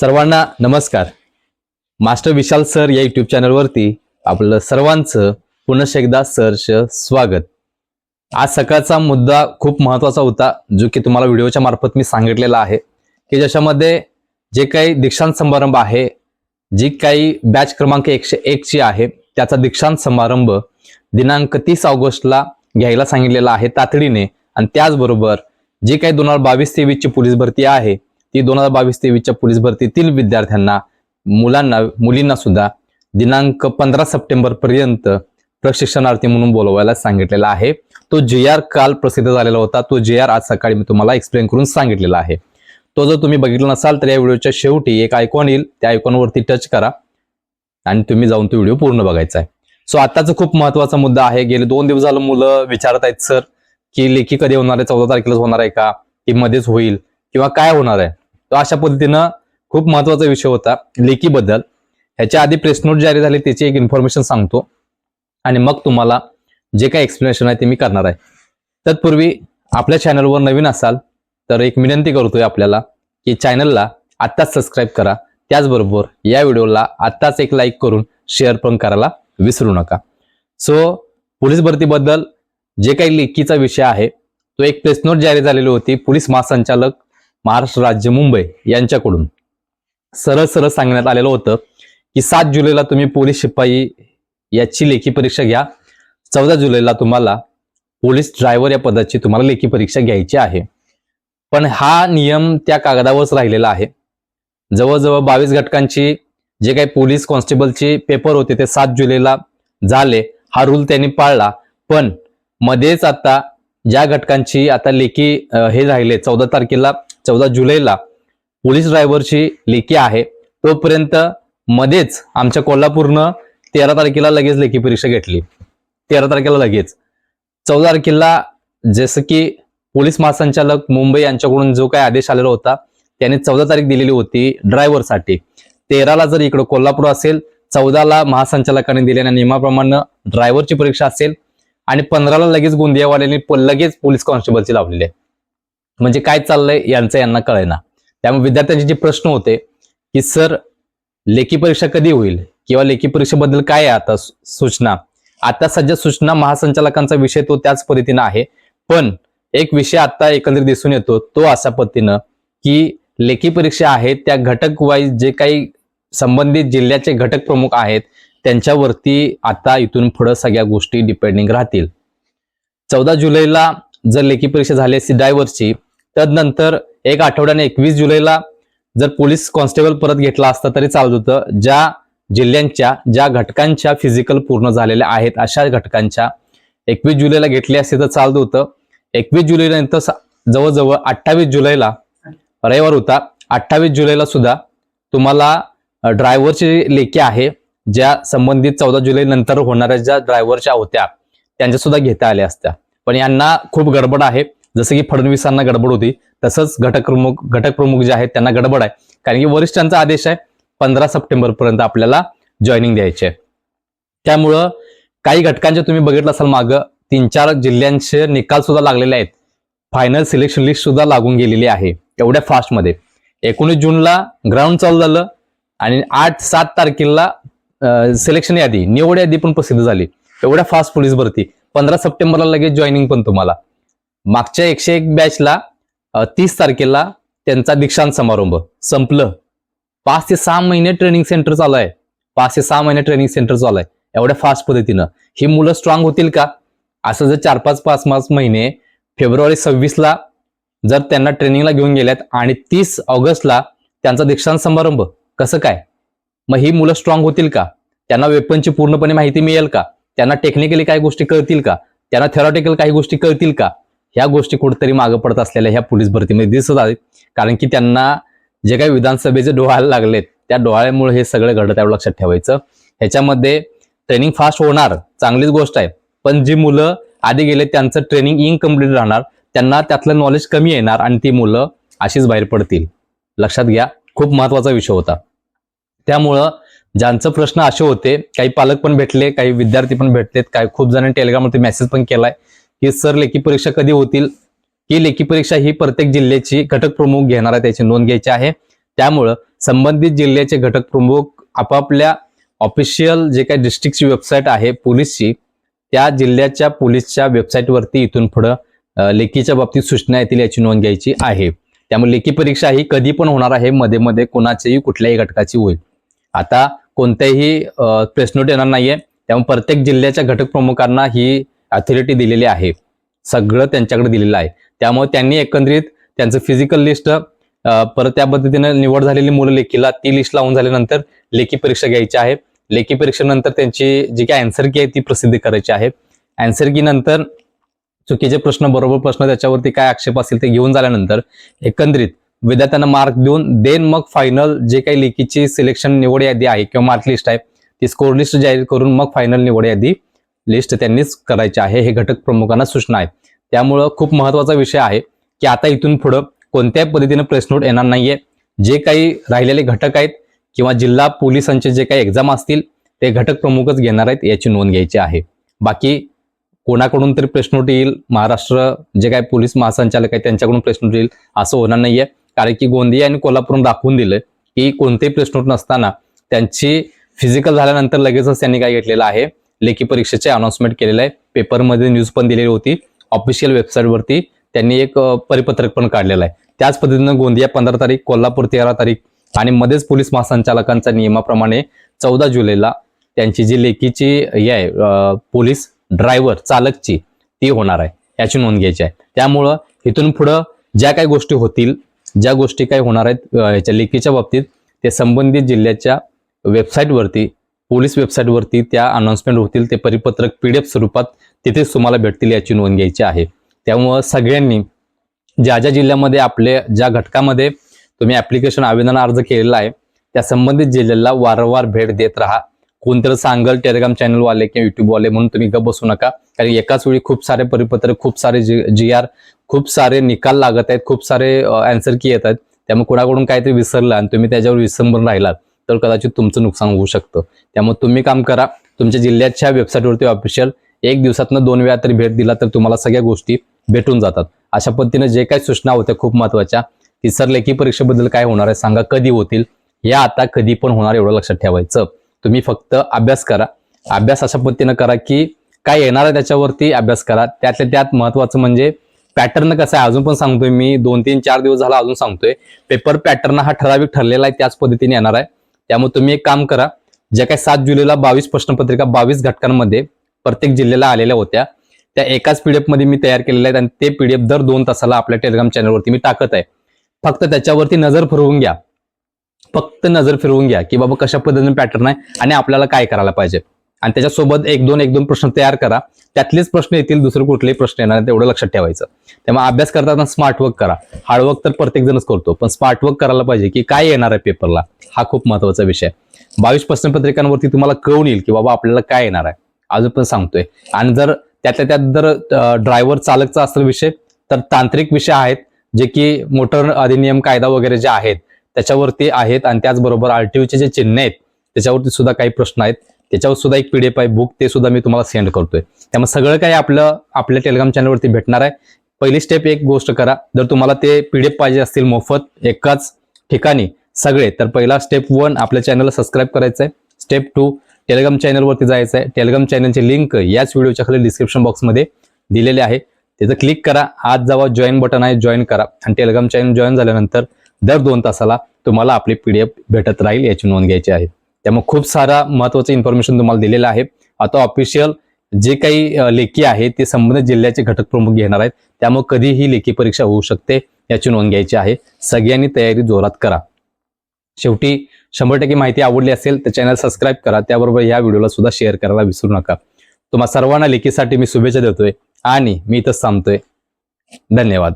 सर्वांना नमस्कार. Master Vishal sir या युट्यूब चॅनलवरती आपलं सर्वांचं पुनश एकदा सरच स्वागत. आज सकाळचा मुद्दा खूप महत्त्वाचा होता जो की तुम्हाला व्हिडिओच्या मार्फत मी सांगितलेला आहे की ज्याच्यामध्ये जे काही दीक्षांत समारंभ आहे जी काही बॅच क्रमांक एकशे एकची आहे त्याचा दीक्षांत समारंभ दिनांक तीस ऑगस्टला घ्यायला सांगितलेला आहे तातडीने. आणि त्याचबरोबर जी काही दोन हजार बावीस तेवीसची पोलीस भरती आहे ती दोन हजार बावीस तेवीसच्या पोलीस भरतीतील विद्यार्थ्यांना मुलांना मुलींना सुद्धा दिनांक पंधरा सप्टेंबर पर्यंत प्रशिक्षणार्थी म्हणून बोलवायला सांगितलेला आहे. तो जे आर काल प्रसिद्ध झालेला होता. तो जे आर आज सकाळी मी तुम्हाला एक्सप्लेन करून सांगितलेला आहे. तो जर तुम्ही बघितला नसाल तर या व्हिडिओच्या शेवटी एक आयकॉन येईल. त्या आयकॉनवरती टच करा आणि तुम्ही जाऊन तो व्हिडिओ पूर्ण बघायचा आहे. सो आताचा खूप महत्त्वाचा मुद्दा आहे. गेले दोन दिवस झालं मुलं विचारत आहेत सर की लेखी कधी होणार आहे? चौदा तारखेलाच होणार आहे का? की मध्येच होईल? किंवा काय होणार आहे? तो अशा पद्धतीनं खूप महत्त्वाचा विषय होता लेखीबद्दल. ह्याच्या आधी प्रेस नोट जारी झाली त्याची एक इन्फॉर्मेशन सांगतो. आणि मग तुम्हाला जे काही एक्सप्लेनेशन आहे ते मी करणार आहे. तत्पूर्वी आपल्या चॅनलवर नवीन असाल तर एक विनंती करतोय आपल्याला की चॅनलला आत्ताच सबस्क्राईब करा. त्याचबरोबर या व्हिडिओला आत्ताच एक लाईक करून शेअर पण करायला विसरू नका. सो पोलीस भरतीबद्दल जे काही लेखीचा विषय आहे तो एक प्रेस नोट जारी झालेली होती. पोलीस महासंचालक महाराष्ट्र राज्य मुंबई यांच्याकडून. सरळ सरळ सांगण्यात आलेलं होतं की सात जुलैला तुम्ही पोलीस शिपाई याची लेखी परीक्षा घ्या. चौदा जुलैला तुम्हाला पोलीस ड्रायव्हर या पदाची तुम्हाला लेखी परीक्षा घ्यायची आहे. पण हा नियम त्या कागदावरच राहिलेला आहे. जवळजवळ बावीस घटकांची जे काही पोलीस कॉन्स्टेबलचे पेपर होते ते सात जुलैला झाले. हा रूल त्यांनी पाळला. पण मध्येच आता ज्या घटकांची आता लेखी हे राहिले चौदा तारखेला चौदा जुलैला पोलीस ड्रायव्हरची लेखी आहे. तोपर्यंत मध्येच आमच्या कोल्हापूरनं तेरा तारखेला लगेच लेखी परीक्षा घेतली. तेरा तारखेला लगेच. चौदा तारखेला जसं की पोलीस महासंचालक मुंबई यांच्याकडून जो काही आदेश आलेला होता त्याने चौदा तारीख दिलेली होती ड्रायव्हरसाठी. तेराला जर इकडं कोल्हापूर असेल चौदाला महासंचालकाने दिलेल्या नियमाप्रमाणे ड्रायव्हरची परीक्षा असेल आणि पंधराला लगेच गोंदियावाल्यांनी लगेच पोलीस कॉन्स्टेबलची लावलेली आहे. म्हणजे काय चाललंय यांचं यांना कळेना. त्यामुळे विद्यार्थ्यांचे जे प्रश्न होते की सर लेखी परीक्षा कधी होईल? किंवा लेखी परीक्षेबद्दल काय आहे आता सू- सूचना? आता सध्या सूचना महासंचालकांचा विषय तो त्याच पद्धतीनं आहे. पण एक विषय आता एकंदरीत दिसून येतो तो अशा पद्धतीनं की लेखी परीक्षा आहे त्या घटक वाईज जे काही संबंधित जिल्ह्याचे घटक प्रमुख आहेत त्यांच्यावरती आता इथून पुढं सगळ्या गोष्टी डिपेंडिंग राहतील. चौदा जुलैला जर लेखी परीक्षा झाली असती ड्रायव्हरची तदनंतर एक आठवड्याने एकवीस जुलैला जर पोलीस कॉन्स्टेबल परत घेतला असता तरी चालत होतं. ज्या जिल्ह्यांच्या ज्या घटकांच्या फिजिकल पूर्ण झालेल्या आहेत अशा घटकांच्या एकवीस जुलैला घेतले असते तर चालत होतं. एकवीस जुलैनंतर स- जवळजवळ अठ्ठावीस जुलैला रविवार होता. अठ्ठावीस जुलैला सुद्धा तुम्हाला ड्रायव्हरची लेखी आहे ज्या संबंधित चौदा जुलै नंतर होणाऱ्या ज्या ड्रायव्हरच्या होत्या त्यांच्या सुद्धा घेता आल्या असत्या. पण यांना खूप गडबड आहे. जसं की फडणवीसांना गडबड होती तसंच घटक प्रमुख घटक प्रमुख जे आहेत त्यांना गडबड आहे. कारण की वरिष्ठांचा आदेश आहे पंधरा सप्टेंबर पर्यंत आपल्याला जॉईनिंग द्यायची आहे. त्यामुळं काही घटकांचे तुम्ही बघितलं असाल मागं तीन चार जिल्ह्यांचे निकाल सुद्धा लागलेले आहेत. फायनल सिलेक्शन लिस्ट सुद्धा लागून गेलेली आहे एवढ्या फास्टमध्ये एकोणीस जूनला ग्राउंड चालू झालं आणि आठ सात तारखेला सिलेक्शन यादी निवड यादी पण प्रसिद्ध झाली. एवढ्या फास्ट पोलीस भरती. पंधरा सप्टेंबरला लगेच जॉईनिंग पण तुम्हाला. मागच्या एकशे एक बॅचला तीस तारखेला त्यांचा दीक्षांत समारंभ संपलं. पाच ते सहा महिने ट्रेनिंग सेंटर चालू आहे. पाच ते सहा महिने ट्रेनिंग सेंटर चालू आहे. एवढ्या फास्ट पद्धतीनं. ही मुलं स्ट्रॉंग होतील का? असं जर चार पाच पाच पाच महिने फेब्रुवारी सव्वीसला जर त्यांना ट्रेनिंगला घेऊन गेल्यात आणि तीस ऑगस्टला त्यांचा दीक्षांत समारंभ कसं काय? मग ही मुलं स्ट्रॉंग होतील का? त्यांना वेपनची पूर्णपणे माहिती मिळेल का? त्यांना टेक्निकली काही गोष्टी कळतील का? त्यांना थेरॉटिकल काही गोष्टी कळतील का? ह्या गोष्टी कुठेतरी मागं पडत असलेल्या ह्या पोलीस भरतीमध्ये दिसत आहेत. कारण की त्यांना जे काही विधानसभेचे डोहाळे लागलेत त्या डोहाळ्यामुळे हे सगळं घडत आहे लक्षात ठेवायचं. ह्याच्यामध्ये ट्रेनिंग फास्ट होणार चांगलीच गोष्ट आहे. पण जी मुलं आधी गेले त्यांचं ट्रेनिंग इनकम्प्लीट राहणार. त्यांना त्यातलं नॉलेज कमी येणार आणि ती मुलं अशीच बाहेर पडतील. लक्षात घ्या खूप महत्त्वाचा विषय होता. त्यामुळं ज्यांचं प्रश्न असे होते काही पालक पण भेटले काही विद्यार्थी पण भेटलेत काही खूप जणांनी टेलिग्रामवरती मेसेज पण केलाय. की सर लेखी परीक्षा कधी होतील? ही लेखी परीक्षा ही प्रत्येक जिल्ह्याची घटक प्रमुख घेणार आहे त्याची नोंद घ्यायची आहे. त्यामुळं संबंधित जिल्ह्याचे घटक प्रमुख आपापल्या ऑफिशियल जे काही डिस्ट्रिक्टची वेबसाईट आहे पोलीसची त्या जिल्ह्याच्या पोलीसच्या वेबसाईटवरती इथून पुढं लेखीच्या बाबतीत सूचना येतील याची नोंद घ्यायची आहे. त्यामुळे लेखी परीक्षा ही कधी पण होणार आहे मध्ये मध्ये कोणाच्याही कुठल्याही घटकाची होईल. आता कोणत्याही प्रेस नोट येणार नाहीये. त्यामुळे प्रत्येक जिल्ह्याच्या घटक प्रमुखांना ही अथॉरिटी दिलेली आहे. सगळं त्यांच्याकडे दिलेलं आहे. त्यामुळे त्यांनी एकंदरीत त्यांचं फिजिकल लिस्ट परत त्या पद्धतीनं निवड झालेली मुलं लेखीला ती लिस्ट लावून झाल्यानंतर लेखी परीक्षा घ्यायची आहे. लेखी परीक्षेनंतर त्यांची जी काही अँसर की आहे ती प्रसिद्ध करायची आहे. अँसर की नंतर चुकीचे प्रश्न बरोबर प्रश्न त्याच्यावरती काय आक्षेप असेल ते घेऊन झाल्यानंतर एकंदरीत विद्यार्थ्यांना मार्क देऊन देन मग फायनल जे काही लेखीची सिलेक्शन निवड यादी आहे किंवा मार्क लिस्ट आहे ती स्कोर लिस्ट जाहीर करून मग फायनल निवड यादी लिस्ट त्यांनीच करायची आहे हे घटक प्रमुखांना सूचना आहे. त्यामुळं खूप महत्त्वाचा विषय आहे की आता इथून पुढं कोणत्याही पद्धतीनं प्रेस नोट येणार नाहीये. जे काही राहिलेले घटक आहेत किंवा जिल्हा पोलिसांचे जे काही एक्झाम असतील ते घटक प्रमुखच घेणार आहेत याची नोंद घ्यायची आहे. बाकी कोणाकडून तरी प्रेस नोट येईल महाराष्ट्र जे काही पोलीस महासंचालक आहेत त्यांच्याकडून प्रेस नोट येईल असं होणार नाहीये. कारण की गोंदिया आणि कोल्हापूरून दाखवून दिलं की कोणतेही प्रेस नोट नसताना त्यांची फिजिकल झाल्यानंतर लगेचच त्यांनी काय घेतलेलं आहे लेखी परीक्षेचे अनाउन्समेंट केलेलं आहे पेपरमध्ये न्यूज पण दिलेली होती. ऑफिशियल वेबसाईटवरती त्यांनी एक परिपत्रक पण काढलेलं आहे. त्याच पद्धतीनं गोंदिया पंधरा तारीख कोल्हापूर तेरा तारीख आणि मध्येच पोलीस महासंचालकांच्या नियमाप्रमाणे चौदा जुलैला त्यांची जी लेखीची हे आहे पोलीस ड्रायव्हर चालकची ती होणार आहे. याची नोंद घ्यायची आहे. त्यामुळं इथून पुढं ज्या काही गोष्टी होतील ज्या गोष्टी काही होणार आहेत याच्या लेखीच्या बाबतीत ते संबंधित जिल्ह्याच्या वेबसाईटवरती पोलीस वेबसाईटवरती त्या अनाउन्समेंट होतील ते परिपत्रक पीडीएफ स्वरूपात तिथेच तुम्हाला भेटतील याची नोंद घ्यायची आहे. त्यामुळं सगळ्यांनी ज्या ज्या जिल्ह्यामध्ये आपले ज्या घटकामध्ये तुम्ही ऍप्लिकेशन आवेदन अर्ज केलेला आहे त्या संबंधित जिल्ह्याला वारंवार भेट देत राहा. कोणतरी सांगल टेलिग्राम चॅनलवाले किंवा युट्यूबवाले म्हणून तुम्ही गप बसू नका. कारण एकाच वेळी खूप सारे परिपत्र खूप सारे जी जी आर खूप सारे निकाल लागत आहेत खूप सारे अँसर की येत आहेत. त्यामुळे कोणाकडून काहीतरी विसरलं आणि तुम्ही त्याच्यावर विसंबून राहिलात. तर कदाचित तुमचं नुकसान होऊ शकतं. त्यामुळे तुम्ही काम करा. तुमच्या जिल्ह्याच्या वेबसाईटवरती ऑफिशियल एक दिवसातनं दोन वेळा तरी भेट दिला तर तुम्हाला सगळ्या गोष्टी भेटून जातात. अशा पद्धतीने जे काही सूचना होत्या खूप महत्त्वाच्या की सर लेखी परीक्षेबद्दल काय होणार आहे सांगा कधी होतील. या आता कधी पण होणार एवढं लक्षात ठेवायचं. तुम्ही फक्त अभ्यास करा. अभ्यास अशा पद्धतीनं करा की काय येणार आहे त्याच्यावरती अभ्यास करा. त्यातल्या त्यात महत्वाचं म्हणजे पॅटर्न कसं आहे अजून पण सांगतोय मी. दोन तीन चार दिवस झाला अजून सांगतोय. पेपर पॅटर्न हा ठराविक ठरलेला आहे त्याच पद्धतीने येणार आहे. त्यामुळे तुम्ही एक काम करा ज्या काही सात जुलैला बावीस प्रश्नपत्रिका बावीस घटकांमध्ये प्रत्येक जिल्ह्याला आलेल्या होत्या त्या एकाच पीडीएफमध्ये मी तयार केलेल्या आहेत आणि ते पीडीएफ दर दोन तासाला आपल्या टेलिग्राम चॅनलवरती मी टाकत आहे. फक्त त्याच्यावरती नजर फिरवून घ्या. फक्त नजर फिरवून घ्या की बाबा कशा पद्धतीने पॅटर्न आहे आणि आपल्याला काय करायला पाहिजे. आणि त्याच्यासोबत एक दोन एक दोन प्रश्न तयार करा. त्यातलेच प्रश्न येतील दुसरे कुठलेही प्रश्न येणार तेवढं लक्षात ठेवायचं. त्यामुळे अभ्यास करताना स्मार्ट वर्क करा. हार्डवर्क तर प्रत्येक जणच करतो पण स्मार्ट वर्क करायला पाहिजे की काय येणार आहे पेपरला हा खूप महत्त्वाचा विषय. बावीस प्रश्नपत्रिकांवरती तुम्हाला कळून येईल की बाबा आपल्याला काय येणार आहे. अजून पण सांगतोय. आणि जर त्यातल्या त्यात जर ड्रायव्हर चालकचा असेल विषय तर तांत्रिक विषय आहेत जे की मोटर अधिनियम कायदा वगैरे जे आहेत त्याच्यावरती आहेत. आणि त्याचबरोबर आरटीओचे जे चिन्ह आहेत त्याच्यावरती सुद्धा काही प्रश्न आहेत. त्याच्यावर सुद्धा एक पी डी एफ आहे बुक ते सुद्धा मी तुम्हाला सेंड करतोय. त्यामुळे सगळं काही आपलं आपल्या टेलिग्राम चॅनलवरती भेटणार आहे. पहिली स्टेप एक गोष्ट करा जर तुम्हाला ते पी डी एफ पाहिजे असतील मोफत एकाच ठिकाणी सगळे तर पहिला स्टेप वन आपल्या चॅनलला सबस्क्राईब करायचं आहे स्टेप टू टेलिग्राम चॅनलवरती जायचं आहे टेलिग्राम चॅनलची लिंक याच व्हिडिओच्या खाली डिस्क्रिप्शन बॉक्समध्ये दिलेली आहे. त्याचं क्लिक करा आज जावा जॉईन बटन आहे जॉईन करा. आणि टेलिग्राम चॅनल जॉईन झाल्यानंतर दर दोन तासाला तुम्हाला आपली पीडीएफ भेटत राहील याची नोंद घ्यायची आहे. त्यामुळे खूप सारा महत्वाचं इन्फॉर्मेशन तुम्हाला दिलेलं आहे. आता ऑफिशियल जे काही लेखी आहे ते संबंधित जिल्ह्याचे घटक प्रमुख घेणार आहेत. त्यामुळे कधीही लेखी परीक्षा होऊ शकते याची नोंद घ्यायची आहे. सगळ्यांनी तयारी जोरात करा. शेवटी शंभर टक्के माहिती आवडली असेल तर चॅनल सबस्क्राईब करा. त्याबरोबर या व्हिडिओला सुद्धा शेअर करायला विसरू नका. तुम्हा सर्वांना लेखीसाठी मी शुभेच्छा देतोय आणि मी इथंच थांबतोय. धन्यवाद.